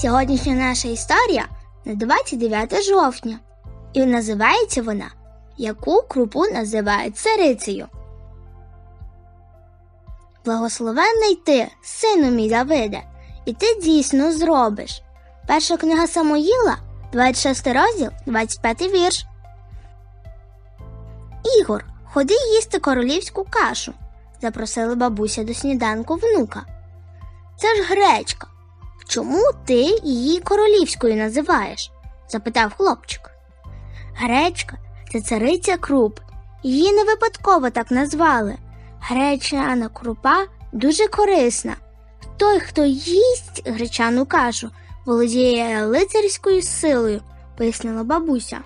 Сьогоднішня наша історія на 29 жовтня, і називається вона Яку крупу називають царицею. Благословенний ти, сину мій Давиде, і ти дійсно зробиш. Перша книга Самоїла, 26 розділ, 25 вірш. Ігор, ходи їсти королівську кашу, запросила бабуся до сніданку внука. Це ж гречка. Чому ти її королівською називаєш? запитав хлопчик. Гречка це цариця круп. Її не випадково так назвали. Гречана крупа дуже корисна. Той, хто їсть гречану кашу, володіє лицарською силою, пояснила бабуся.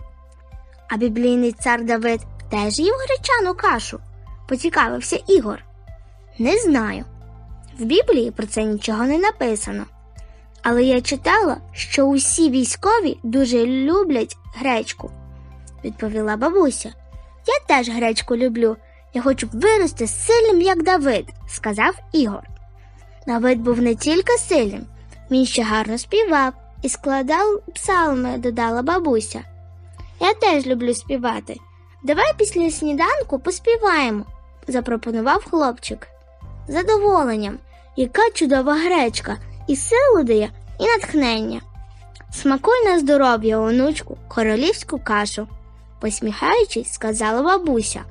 А біблійний цар Давид теж їв гречану кашу, поцікавився Ігор. Не знаю. В Біблії про це нічого не написано. Але я читала, що усі військові дуже люблять гречку, відповіла бабуся. Я теж гречку люблю. Я хочу вирости сильним, як Давид, сказав Ігор. Давид був не тільки сильним, він ще гарно співав і складав псалми, додала бабуся. Я теж люблю співати. Давай після сніданку поспіваємо, запропонував хлопчик. Задоволенням, яка чудова гречка, і силу дає, і натхнення. Смакуй на здоров'я, онучку, королівську кашу, посміхаючись, сказала бабуся.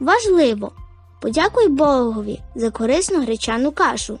Важливо, подякуй Богові за корисну гречану кашу.